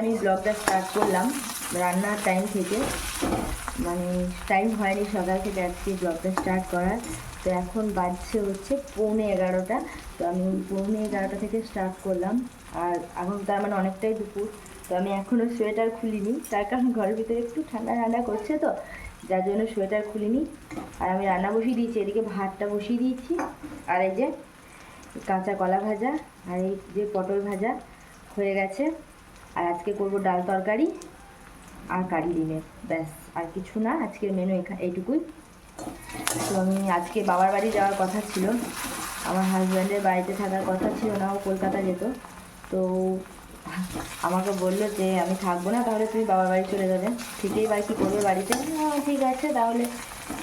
আমি ব্লগটা স্টার্ট করলাম। রান্নার টাইম থেকে। মানে টাইম হয়নি সকাল থেকে আজকে ব্লগটা স্টার্ট করার। তো এখন বাজছে হচ্ছে পৌনে এগারোটা। তো আমি পৌনে এগারোটা থেকে স্টার্ট করলাম। আর এখন তার মানে অনেকটাই দুপুর। তো আমি এখনও সোয়েটার খুলিনি। তার কারণ ঘরের ভিতরে একটু ঠান্ডা ঠান্ডা করছে তো, যার জন্য সোয়েটার খুলিনি। আর আমি রান্না বসিয়ে দিয়েছি। এদিকে ভাতটা বসিয়ে দিয়েছি। আর এই যে কাঁচা কলা ভাজা, আর এই যে পটল ভাজা হয়ে গেছে। আর আজকে করব ডাল তরকারি আর কারি ডিমের। ব্যাস, আর কিছু না, আজকের মেনু এইটুকুই। তো আমি আজকে বাবার বাড়ি যাওয়ার কথা ছিল। আমার হাজব্যান্ডের বাড়িতে থাকার কথা ছিল না, ও কলকাতা যেত। তো আমাকে বলল যে, আমি থাকব না, তাহলে তুমি বাবার বাড়ি চলে যাবে। ঠিকই বা কী করবে বাড়িতে? হ্যাঁ ঠিক আছে, তাহলে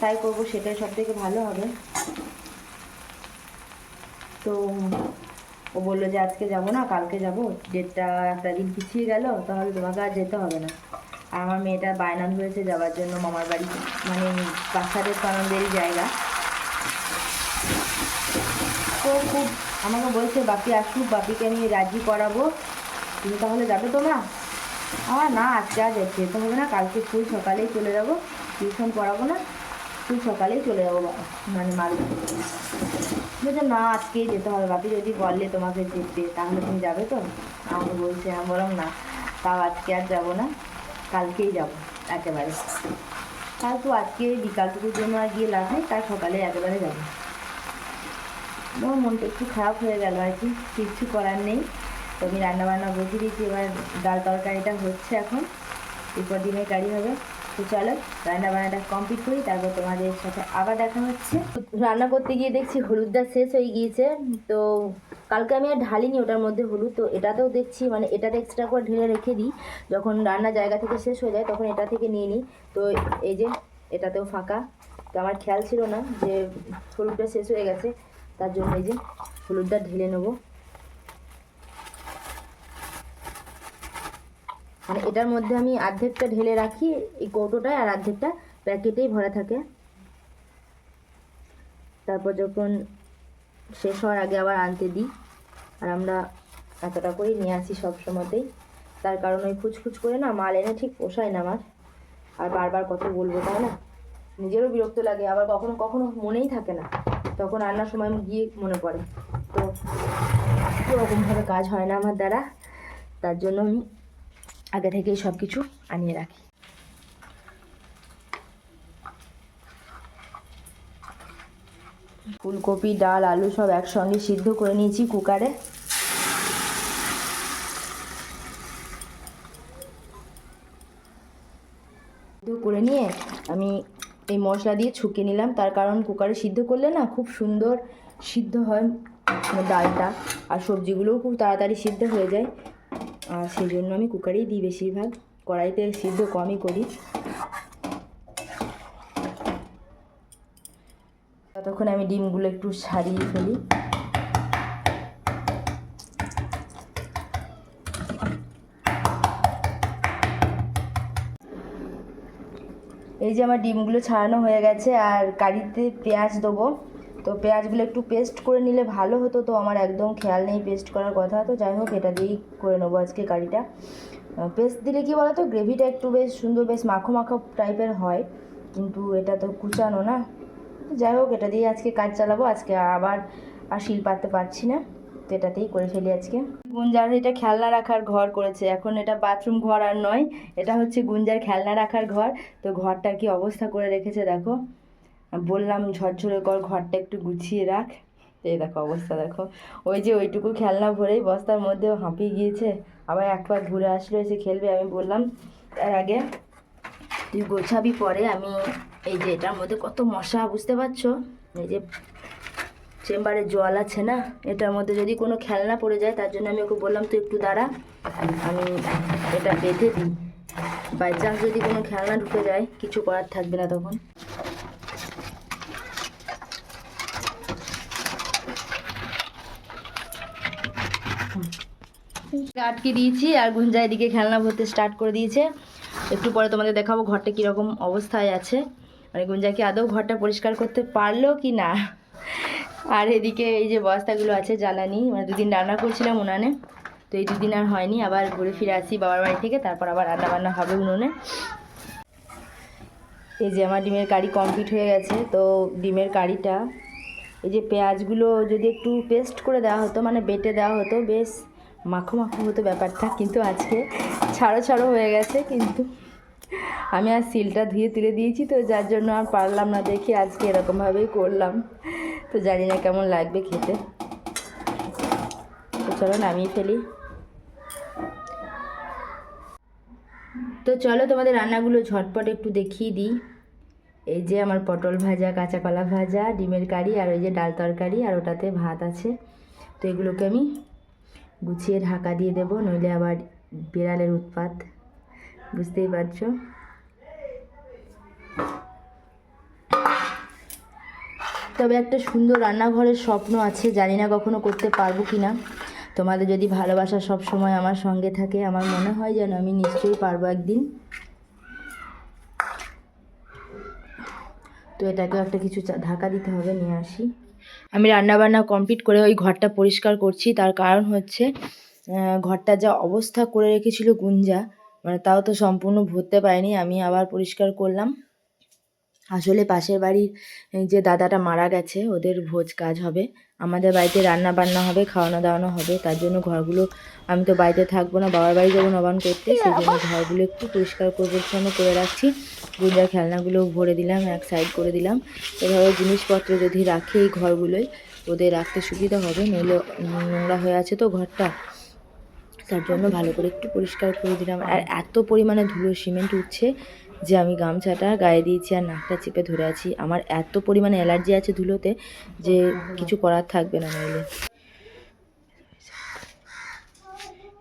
তাই করব, সেটাই সব থেকে ভালো হবে। তো ও বলল যে আজকে যাব না, কালকে যাব। ডেটটা একটা দিন পিছিয়ে গেল, তাহলে তোমাকে আর যেতে হবে না। আর আমার মেয়েটা বায়না ধরেছে যাওয়ার জন্য মামার বাড়ি মানে বাচ্চাদের তো জায়গা। তো খুব, আমাকে বলছে, বাপি আসুক, বাপিকে আমি রাজি করাবো। তুমি তাহলে যাবে তো না? আমার না, আজকে আর যেতে হবে না, কালকে স্কুল সকালেই চলে যাব। টিউশন পড়াবো না, স্কুল সকালেই চলে যাব মানে মালদা বলছে, না, আজকেই যেতে হবে। বাপি, যদি বললে তোমাকে যেতে, তাহলে তুমি যাবে তো? আমাকে বলছে আমি বললাম না। তাও আজকে আর যাব না, কালকেই যাব একেবারে। কাল তো আজকে বিকালটুকুর জন্য আর গিয়ে লাভ নেই কাল সকালে একেবারে যাব। আমার মনটা একটু খারাপ হয়ে গেল আর কি, কিচ্ছু করার নেই। তো আমি রান্না বান্না বসিয়ে দিয়েছি, এবার ডাল তরকারিটা হচ্ছে এখন, এরপর ডিমের গাড়ি হবে। তো চলো, রান্না বান্নাটা কমপ্লিট করি, তারপর তোমাদের সাথে আবার দেখা হচ্ছে। রান্না করতে গিয়ে দেখছি হলুদটা শেষ হয়ে গিয়েছে, তো কালকে আমি আর ঢালিনি ওটার মধ্যে হলুদ, তো এটাতেও দেখছি মানে এটাতে এক্সট্রা করে ঢেলে রেখে দিই। যখন রান্না জায়গা থেকে শেষ হয়ে যায়, তখন এটা থেকে নিয়ে নিই। তো এই যে, এটাতেও ফাঁকা। তো আমার খেয়াল ছিল না যে হলুদটা শেষ হয়ে গেছে, তার জন্য এই যে হলুদটা ঢেলে নেব। মানে এটার মধ্যে আমি অর্ধেকটা ঢেলে রাখি, এই কৌটোটায়, আর অর্ধেকটা প্যাকেটেই ভরা থাকে। তারপর যখন শেষ হওয়ার আগে আবার আনতে দিই, আর আমরা এতটা করেই নিয়ে আসি সব সময়তেই। তার কারণ ওই খুচখুচ করে না, মাল এনে ঠিক পোষায় না আমার। আর বারবার কত বলব, তাই না? নিজেরও বিরক্ত লাগে, আবার কখনো কখনো মনেই থাকে না। তখন রান্নার সময় গিয়ে মনে পড়ে। তো ওরকমভাবে কাজ হয় না আমার দ্বারা। তার জন্য আমি আগে থেকেই সব কিছু আনিয়ে রাখি। ফুলকপি, ডাল, আলু সব একসঙ্গে সিদ্ধ করে নিয়েছি কুকারে। সিদ্ধ করে নিয়ে আমি এই মশলা দিয়ে ছুকে নিলাম। তার কারণ কুকারে সিদ্ধ করলে না খুব সুন্দর সিদ্ধ হয় ডালটা, আর সবজিগুলোও খুব তাড়াতাড়ি সিদ্ধ হয়ে যায়। আর সেই জন্য আমি কুকারেই দিই বেশিরভাগ। কড়াইতে সিদ্ধ কমই করি। ততক্ষণ আমি ডিমগুলো একটু ছাড়িয়ে ফেলি। এই যে আমার ডিমগুলো ছাড়ানো হয়ে গেছে, আর কারিতে পেঁয়াজ দেবো। তো পেঁয়াজগুলো একটু পেস্ট করে নিলে ভালো হতো, তো আমার একদম খেয়াল নেই পেস্ট করার কথা। তো যাই হোক, এটা দিয়েই করে নেব আজকে কারিটা। পেস্ট দিলে কি বলো তো গ্রেভিটা একটু বেশ সুন্দর, বেশ মাখো মাখো টাইপের হয়, কিন্তু এটা তো কুচানো না। যাই হোক, এটা দিয়ে আজকে কাজ চালাবো। আজকে আবার আর শিল পাততে পারছি না, তো এটাতেই করে ফেলি আজকে। গুঞ্জার এটা খেলনা রাখার ঘর করেছে। এখন এটা বাথরুম ঘর আর নয়, এটা হচ্ছে গুঞ্জার খেলনা রাখার ঘর। তো ঘরটার কি অবস্থা করে রেখেছে দেখো। বললাম, ঝরঝরে কর, ঘরটা একটু গুছিয়ে রাখ। এই দেখো অবস্থা, দেখো। ওই যে ওইটুকু খেলনা ভরেই বস্তার মধ্যেও হাঁপিয়ে গিয়েছে। আবার একবার ঘুরে আসলো, এসে খেলবে। আমি বললাম তার আগে তুই গোছাবি পরে। আমি এই যে এটার মধ্যে কত মশা, বুঝতে পারছ? এই যে চেম্বারে জল আছে না, এটার মধ্যে যদি কোনো খেলনা পড়ে যায়, তার জন্য আমি ওকে বললাম, তুই একটু দাঁড়া, আমি এটা বেঁধে দিই। বাই চান্স যদি কোনো খেলনা ঢুকে যায়, কিছু করার থাকবে না তখন। আটকে দিয়েছি আর গুঞ্জা এদিকে খেলনা ভরতে স্টার্ট করে দিয়েছে। একটু পরে তোমাদের দেখাবো ঘরটা কীরকম অবস্থায় আছে। মানে গুঞ্জা কি আদৌ ঘরটা পরিষ্কার করতে পারল কি না? আর এদিকে এই যে বস্তাগুলো আছে, জ্বালানি। মানে দুদিন রান্না করছিলাম উনানে, তো এই দুদিন আর হয়নি। আবার ঘুরে ফিরে আসি বাবার বাড়ি থেকে, তারপর আবার রান্না বান্না হবে উনুনে। এই যে আমার ডিমের কারি কমপ্লিট হয়ে গেছে, তো ডিমের কারিটা, এই যে পেঁয়াজগুলো যদি একটু পেস্ট করে দেওয়া হতো মানে বেটে দেওয়া হতো, বেশ মাখো মাখো হতো ব্যাপারটা কিন্তু আজকে ছাড়ো ছাড়ো হয়ে গেছে, কিন্তু আমি আর সিলটা ধুয়ে তুলে দিয়েছি, তো যার জন্য আর পারলাম না দেখি আজকে এরকমভাবেই করলাম। তো জানি না কেমন লাগবে খেতে। তো চলো নামিয়ে ফেলি। তো চলো তোমাদের রান্নাগুলো ঝটপট একটু দেখিয়ে দিই। এই যে আমার পটল ভাজা, কাঁচা কলা ভাজা, ডিমের কারি আর ওই যে ডাল তরকারি আর ওটাতে ভাত আছে। তো এগুলোকে আমি গুছিয়ে ঢাকা দিয়ে দেবো, নইলে আবার বিড়ালের উৎপাত। বুঝতেই পারছ? তবে একটা সুন্দর রান্নাঘরের স্বপ্ন আছে, জানি না কখনো করতে পারব কি না তোমাদের যদি ভালোবাসা সব সময় আমার সঙ্গে থাকে, আমার মনে হয় যেন আমি নিশ্চয়ই পারব একদিন। তো এটাকেও একটা কিছু ঢাকা দিতে হবে, নিয়ে আসি। আমি রান্না বান্না কমপ্লিট করে ওই ঘরটা পরিষ্কার করছি। তার কারণ হচ্ছে ঘরটা যা অবস্থা করে রেখেছিল গুঞ্জা মানে তাও তো সম্পূর্ণ ভরতে পারিনি, আমি আবার পরিষ্কার করলাম। আসলে পাশের বাড়ির যে দাদাটা মারা গেছে, ওদের ভোজ কাজ হবে। আমাদের বাড়িতে রান্না বান্না হবে, খাওয়ানো দাওয়ানো হবে, তার জন্য ঘরগুলো আমি তো বাড়িতে থাকব না, বাবার বাড়ি যাব নবান করতে সেই জন্য ঘরগুলো একটু পরিষ্কার পরিচ্ছন্ন করে রাখছি। গুঞ্জার খেলনাগুলো ভরে দিলাম, এক সাইড করে দিলাম। এভাবে জিনিসপত্র যদি রাখি এই ঘরগুলোয়, ওদের রাখতে সুবিধা হবে, নইলে নোংরা হয়ে আছে তো ঘরটা। তার জন্য ভালো করে একটু পরিষ্কার করে দিলাম। আর এত পরিমাণে ধুলো, সিমেন্ট উঠছে যে আমি গামছাটা গায়ে দিয়েছি আর নাকটা চেপে ধরে আছি। আমার এত পরিমাণে অ্যালার্জি আছে ধুলোতে যে কিছু করার থাকবে না নইলে।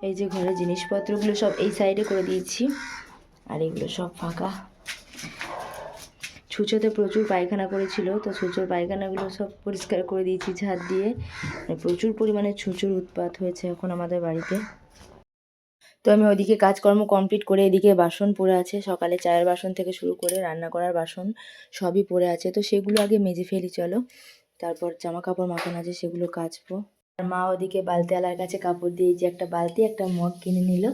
এই যে ঘরের জিনিসপত্রগুলো সব এই সাইডে করে দিয়েছি আর এগুলো সব ফাঁকা। ছুঁচোতে প্রচুর পায়খানা করেছিল, তো ছুঁচোর পায়খানাগুলো সব পরিষ্কার করে দিয়েছি ঝাড় দিয়ে। মানে প্রচুর পরিমাণে ছুঁচোর উৎপাত হয়েছে এখন আমাদের বাড়িতে। তো আমি ওদিকে কাজকর্ম কমপ্লিট করে এদিকে বাসন পড়ে আছে। সকালে চায়ের বাসন থেকে শুরু করে রান্না করার বাসন সবই পড়ে আছে। তো সেগুলো আগে মেজে ফেলি, চলো। তারপর জামা কাপড় মাখানো আছে, সেগুলো কাচবো। আর মা ওদিকে বালতিওয়ালার কাছে কাপড় দিয়ে যে একটা বালতি, একটা মগ কিনে নিল।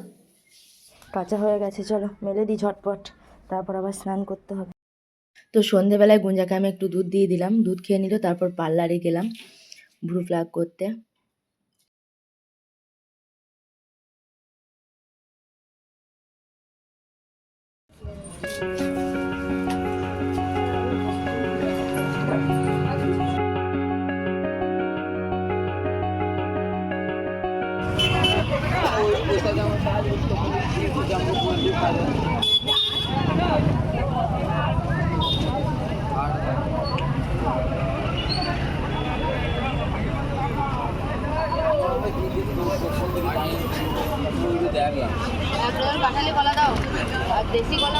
কাঁচা হয়ে গেছে, চলো, মেলে দিই ঝটপট। তারপর আবার স্নান করতে হবে। তো সন্ধেবেলায় গুঞ্জাকে আমি একটু দুধ দিয়ে দিলাম। দুধ খেয়ে নিল, তারপর পার্লারে গেলাম। ভ্রু প্লাগ করতে। 我我在家门口，我在家门口。এক রকম কাঁঠালি কলা দাও আর দেশি কলা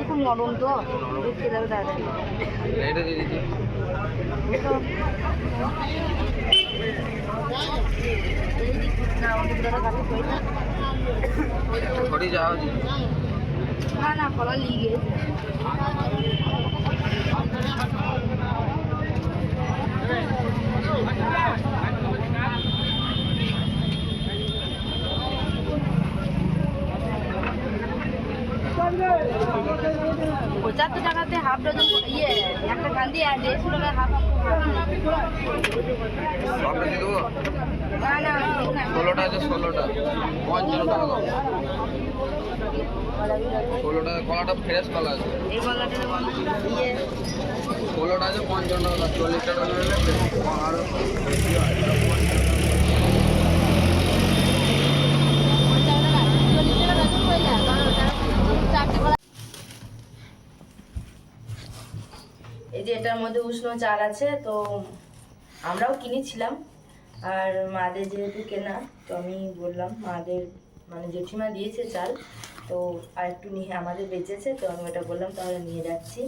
খুব নরম তো দুধ খেতে হবে তাড়াতাড়ি কাটে কইটা না না কলা লিগে পঁচাত্তর টাকাতে হাফ ডজন ইয়ে একটা কান্দি আর দেড়শো টাকা হাফ না না ষোলোটা আছে ষোলোটা। পঞ্চান্ন টাকা দাম ষোলোটা কলাটা ফ্রেশ কলা আছে। এই কলাটার ইয়ে ষোলোটা আছে পঞ্চান্ন টাকা চল্লিশ টাকা নিলে আরও বেশি হয় এই যে এটার মধ্যে উষ্ণ চাল আছে, তো আমরাও কিনেছিলাম। আর মাদের যেহেতু কেনা, তো আমি বললাম মাদের মানে জেঠিমা দিয়েছে চাল, তো আর একটু নিয়ে আমাদের বেঁচেছে, তো আমি ওটা বললাম, তাহলে নিয়ে যাচ্ছি।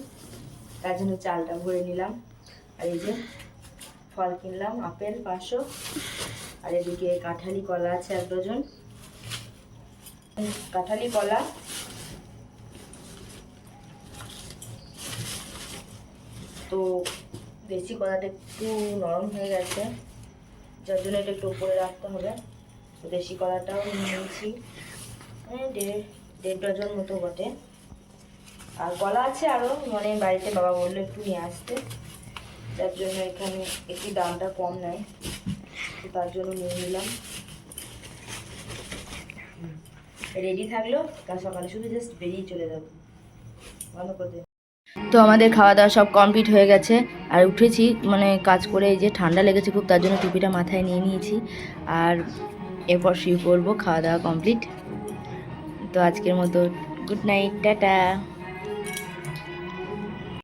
তার জন্য চালটা ভরে নিলাম। আর এই যে ফল কিনলাম, আপেল পাঁচশো। আর এদিকে কাঁঠালি কলা আছে এক ডজন। কাঁঠালি কলা তো দেশি কলাটা একটু নরম হয়ে গেছে। যার জন্য এটা একটু উপরে রাখতে হবে। তো দেশি কলাটাও নিয়েছি। এই দেড় দেড় ডজন মতো বটে। আর কলা আছে আরও মানে বাড়িতে বাবা বলল একটু নিয়ে আসতে। যার জন্য এখানে একটু দামটা কম নেয়। তো তার জন্য নিয়ে নিলাম। রেডি থাকল? কাল সকালে শুধু জাস্ট বেরিয়ে চলে যাব। বন্ধ করে। তো আমাদের খাওয়া দাওয়া সব কমপ্লিট হয়ে গেছে। আর উঠেছি মানে কাজ করে এই যে ঠান্ডা লেগেছে খুব, তার জন্য টুপিটা মাথায় নিয়ে নিয়েছি। আর এরপর শুয়ে পড়ব খাওয়া দাওয়া কমপ্লিট তো আজকের মতো গুড নাইট টাটা।